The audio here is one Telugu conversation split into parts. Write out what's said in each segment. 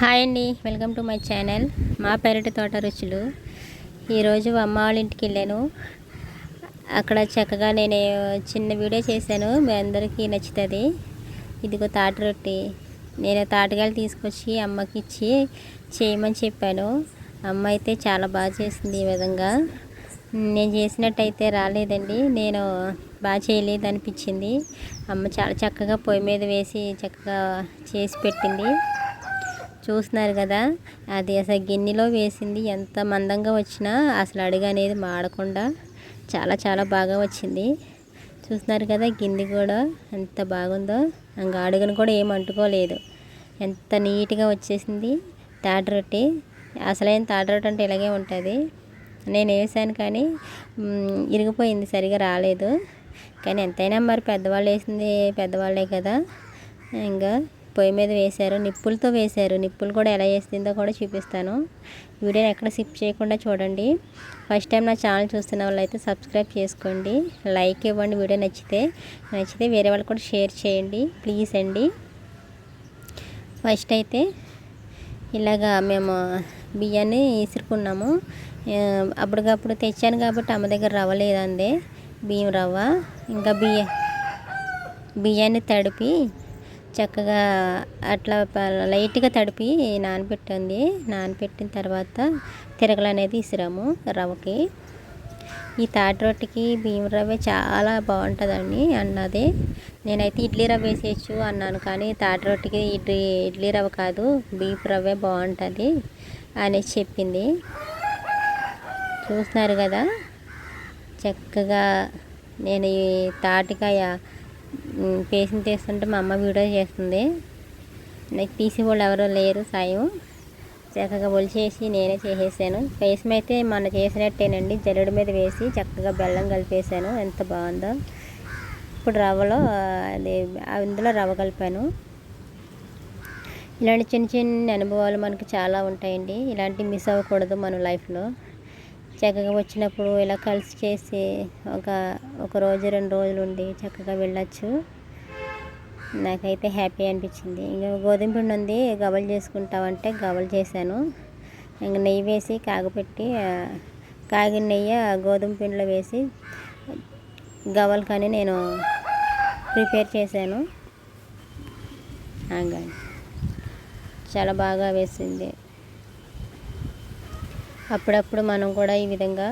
హాయ్ అండి. Welcome to my channel. మా పెరటి తోట రుచులు. ఈరోజు అమ్మ వాళ్ళ ఇంటికి వెళ్ళాను. అక్కడ చక్కగా నేను చిన్న వీడియో చేశాను. మీ అందరికీ నచ్చుతుంది. ఇదిగో తాటి రొట్టి. నేను తాటికాయలు తీసుకొచ్చి అమ్మకి ఇచ్చి చేయమని చెప్పాను. అమ్మ అయితే చాలా బాగా చేసింది ఈ విధంగా. నేను చేసినట్టయితే రాలేదండి. నేను బాగా చేయలేదు అనిపించింది. అమ్మ చాలా చక్కగా పొయ్యి మీద వేసి చక్కగా చేసి పెట్టింది. చూస్తున్నారు కదా. అది అసలు గిన్నెలో వేసింది ఎంత మందంగా వచ్చినా అసలు అడుగు అనేది మాడకుండా చాలా చాలా బాగా వచ్చింది. చూస్తున్నారు కదా గిన్నె కూడా ఎంత బాగుందో. ఇంకా అడుగును కూడా ఏం అంటుకోలేదు. ఎంత నీట్గా వచ్చేసింది తాటి రొట్టి. అసలైన తాటి రొట్టి అంటే ఇలాగే ఉంటుంది. నేను వేసాను కానీ ఇరిగిపోయింది సరిగా రాలేదు. కానీ ఎంతైనా మరి పెద్దవాళ్ళు వేసింది పెద్దవాళ్ళే కదా. ఇంకా పొయ్యి మీద వేశారు నిప్పులతో వేశారు. నిప్పులు కూడా ఎలా వేసిందో కూడా చూపిస్తాను. వీడియోని ఎక్కడ స్కిప్ చేయకుండా చూడండి. ఫస్ట్ టైం నా ఛానల్ చూస్తున్న వాళ్ళైతే సబ్స్క్రైబ్ చేసుకోండి. లైక్ ఇవ్వండి వీడియో నచ్చితే. నచ్చితే వేరే వాళ్ళు కూడా షేర్ చేయండి. ప్లీజ్ అండి. ఫస్ట్ అయితే ఇలాగా మేము బియ్యాన్ని ఇసురుకున్నాము. అప్పటికప్పుడు తెచ్చాను కాబట్టి అమ్మ దగ్గర రవ్వ లేదండి. బియ్యం రవ్వ. ఇంకా బియ్య బియ్యాన్ని తడిపి చక్కగా అట్లా లైట్గా తడిపి నానబెట్టింది నానబెట్టిన తర్వాత తిరగలు అనేది ఇసిరాము రవ్వకి. ఈ తాటి రొట్టెకి బియ్యం రవ్వ చాలా బాగుంటుందండి అన్నది. నేనైతే ఇడ్లీ రవ్వ వేసేయచ్చు అన్నాను కానీ తాటి రొట్టెకి ఇడ్లీ ఇడ్లీ రవ్వ కాదు బీఫ్ రవ్వే బాగుంటుంది అనేసి చెప్పింది. చూస్తున్నారు కదా? చక్కగా నేను ఈ తాటికాయ పేషెంట్ చేస్తుంటే తీస్తుంటే మా అమ్మ వీడియో చేస్తుంది. నాకు పీసీ వాళ్ళు ఎవరో లేరు సాయం. చక్కగా ఒలిచేసి నేనే చేసేసాను. పేసం అయితే మొన్న చేసినట్టేనండి. జల్లెడ మీద వేసి చక్కగా బెల్లం కలిపేసాను ఎంత బాగుందో. ఇప్పుడు రవ్వలో అది అందులో రవ్వ కలిపాను. ఇలాంటి చిన్న చిన్న అనుభవాలు మనకు చాలా ఉంటాయండి. ఇలాంటివి మిస్ అవ్వకూడదు మన లైఫ్లో చక్కగా వచ్చినప్పుడు ఇలా కలిసి చేసి ఒక ఒక రోజు రెండు రోజులు ఉండి చక్కగా వెళ్ళచ్చు. నాకైతే హ్యాపీ అనిపించింది. ఇంకా గోధుమ పిండి ఉంది గవలు చేసుకుంటామంటే గవలు చేశాను. ఇంకా నెయ్యి వేసి కాగపెట్టి కాగిన నెయ్యి గోధుమ పిండిలో వేసి గవలు కానీ నేను ప్రిపేర్ చేశాను. చాలా బాగా వేసింది. అప్పుడప్పుడు మనం కూడా ఈ విధంగా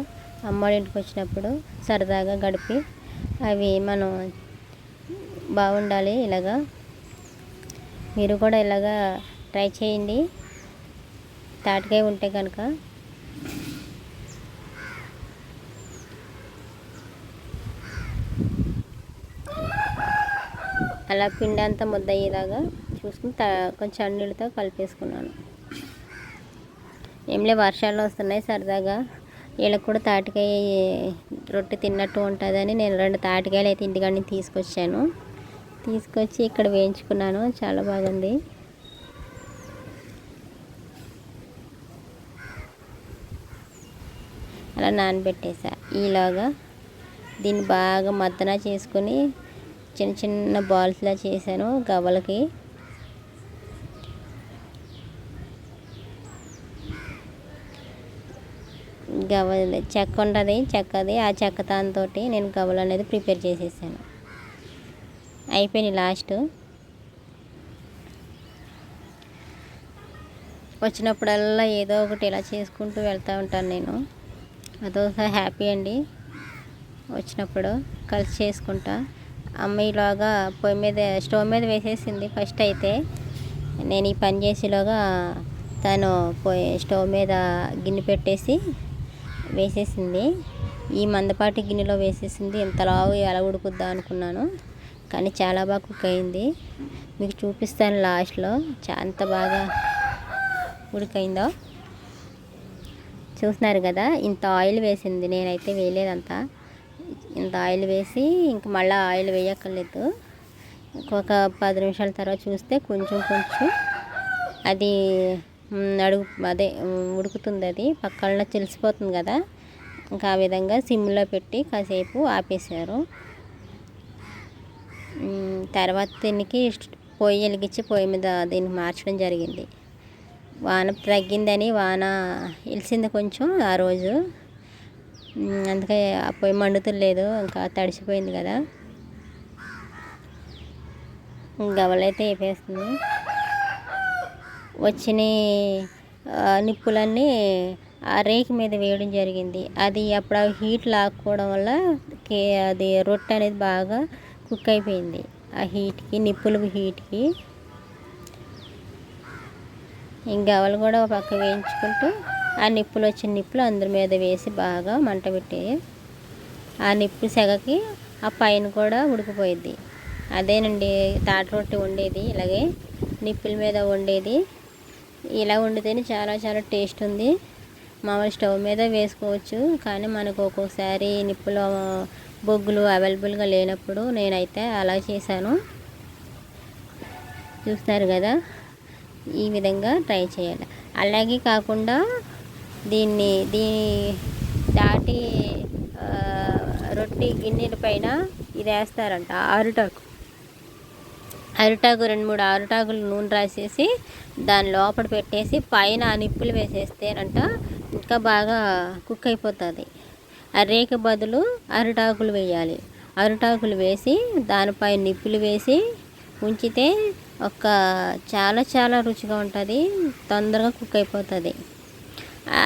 అమ్మాళ్ళ ఇంటికి వచ్చినప్పుడు సరదాగా గడిపి అవి మనం బాగుండాలి ఇలాగా. మీరు కూడా ఇలాగా ట్రై చేయండి. తాటికాయ ఉంటే కనుక. అలా పిండి అంతా ముద్ద అయ్యేలాగా చూసుకుని కొంచెం నీళ్ళతో కలిపేసుకున్నాను. ఏంలే వర్షాలు వస్తున్నాయి సరదాగా. వీళ్ళకి కూడా తాటికాయ రొట్టె తిన్నట్టు ఉంటుందని నేను రెండు తాటికాయలు అయితే ఇంటికాడిని తీసుకొచ్చాను. తీసుకొచ్చి ఇక్కడ వేయించుకున్నాను. చాలా బాగుంది. అలా నానబెట్టేసా. ఈలాగా దీన్ని బాగా మద్దన చేసుకొని చిన్న చిన్న బాల్స్లా చేశాను గవ్వలకి. గవ్వ చెక్క ఉంటుంది చెక్కది ఆ చెక్క దాంతో నేను గవ్వలు అనేది ప్రిపేర్ చేసేసాను. అయిపోయింది లాస్ట్. వచ్చినప్పుడల్లా ఏదో ఒకటి ఇలా చేసుకుంటూ వెళ్తూ ఉంటాను నేను. అదో హ్యాపీ అండి. వచ్చినప్పుడు కలిసి చేసుకుంటా. అమ్మ ఈలోగా పొయ్యి మీద స్టవ్ మీద వేసేసింది ఫస్ట్ అయితే. నేను ఈ పని చేసేలోగా తను పొయ్యి స్టవ్ మీద గిన్నె పెట్టేసి వేసేసింది. ఈ మందపాటి గిన్నెలో వేసేసింది. ఎంత లావు ఎలా ఉడుకుద్దా అనుకున్నాను. కానీ చాలా బాగా కుక్ అయింది. మీకు చూపిస్తాను లాస్ట్లో. చా అంత బాగా ఉడికైందో. చూస్తున్నారు కదా ఇంత ఆయిల్ వేసింది. నేనైతే వేయలేదంతా. ఇంత ఆయిల్ వేసి ఇంక మళ్ళీ ఆయిల్ వేయక్కర్లేదు. ఒక పది నిమిషాల తర్వాత చూస్తే కొంచెం కొంచెం అది అడుగు అదే ఉడుకుతుంది అది. పక్కన తెలిసిపోతుంది కదా. ఇంకా ఆ విధంగా సిమ్లో పెట్టి కాసేపు ఆపేశారు. తర్వాత దీనికి పొయ్యి వెలిగించి పొయ్యి మీద దీన్ని మార్చడం జరిగింది. వాన తగ్గిందని వాన వెలిసింది కొంచెం ఆ రోజు. అందుకే ఆ పొయ్యి మండుతులేదు ఇంకా తడిసిపోయింది కదా. గవలైతే వేపేస్తుంది. వచ్చిన నిప్పులన్నీ ఆ రేకు మీద వేయడం జరిగింది. అది అప్పుడు ఆ హీట్ లాక్కోవడం వల్ల కే అది రొట్టె అనేది బాగా కుక్ అయిపోయింది. ఆ హీట్కి నిప్పుల హీట్కి. ఇంకా గవలు కూడా ఒక పక్క వేయించుకుంటూ ఆ నిప్పులు వచ్చిన నిప్పులు అందరి మీద వేసి బాగా మంట పెట్టి ఆ నిప్పు సెగకి ఆ పైన కూడా ఉడికిపోయింది అదేనండి తాట రొట్టె వండేది ఇలాగే నిప్పుల మీద వండేది. ఇలా వండితేనే చాలా చాలా టేస్ట్ ఉంది. మామూలు స్టవ్ మీద వేసుకోవచ్చు కానీ మనకు ఒక్కొక్కసారి నిప్పులు బొగ్గులు అవైలబుల్గా లేనప్పుడు నేనైతే అలా చేశాను. చూస్తున్నారు కదా? ఈ విధంగా ట్రై చేయాలి. అలాగే కాకుండా దీన్ని దీని దాటి రొట్టె గిన్నెల పైన ఇది వేస్తారంట ఆరుటాకు. అరిటాకు రెండు మూడు అరిటాకులు నూనె రాసేసి దాని లోపల పెట్టేసి పైన ఆ నిప్పులు వేసేస్తేనంట ఇంకా బాగా కుక్ అయిపోతుంది. ఆ బదులు అరిటాకులు వేయాలి. అరిటాకులు వేసి దానిపై నిప్పులు వేసి ఉంచితే ఒక చాలా చాలా రుచిగా ఉంటుంది తొందరగా కుక్ అయిపోతుంది.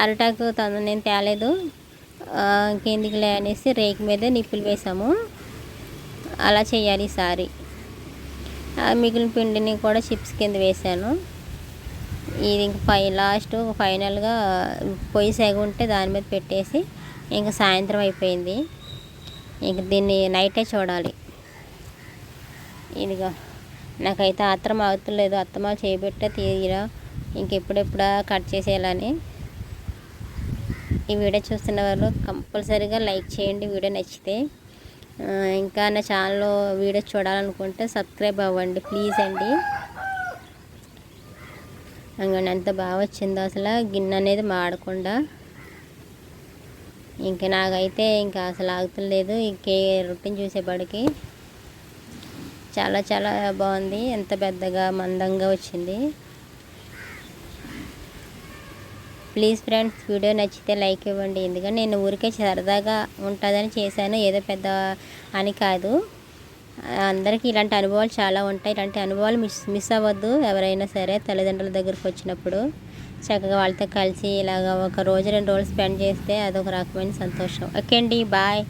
అరిటాకు తొందర నేను తేలేదు. ఆ, ఇంకెందుకులే అనేసి రేకు మీద నిప్పులు వేసాము. అలా చేయాలి ఈసారి. మిగిలిన పిండిని కూడా చిప్స్ కింద వేసాను ఇది ఇంక పై లాస్ట్ ఫైనల్గా పొయ్యి సెగ ఉంటే దాని మీద పెట్టేసి ఇంకా సాయంత్రం అయిపోయింది. ఇంక దీన్ని నైటే చూడాలి. ఇదిగో నాకైతే ఆత్రం అవుతలేదు. అత్తమా చేయబెట్టే తీరా. ఇంకెప్పుడెప్పుడా కట్ చేసేయాలని. ఈ వీడియో చూస్తున్న వాళ్ళు కంపల్సరీగా లైక్ చేయండి. వీడియో నచ్చితే ఇంకా నా ఛానల్లో వీడియోస్ చూడాలనుకుంటే సబ్స్క్రైబ్ అవ్వండి ప్లీజ్ అండి. అంగండి ఎంత బాగా వచ్చిందో అసలు గిన్నె అనేది మాడకుండా. ఇంకా నాకైతే ఇంకా అసలు ఆగుతలేదు ఇంకే రొట్టెని చూసేపాడికి చాలా చాలా బాగుంది ఎంత పెద్దగా మందంగా వచ్చింది. ప్లీజ్ ఫ్రెండ్స్ వీడియో నచ్చితే లైక్ ఇవ్వండి. ఎందుకంటే నేను ఊరికే సరదాగా ఉంటుందని చేశాను ఏదో పెద్ద అని కాదు. అందరికీ ఇలాంటి అనుభవాలు చాలా ఉంటాయి. ఇలాంటి అనుభవాలు మిస్ మిస్ అవ్వద్దు. ఎవరైనా సరే తల్లిదండ్రుల దగ్గరికి వచ్చినప్పుడు చక్కగా వాళ్ళతో కలిసి ఇలాగ ఒక రోజు రెండు రోజులు స్పెండ్ చేస్తే అదొక రకమైన సంతోషం. ఓకే అండి బాయ్.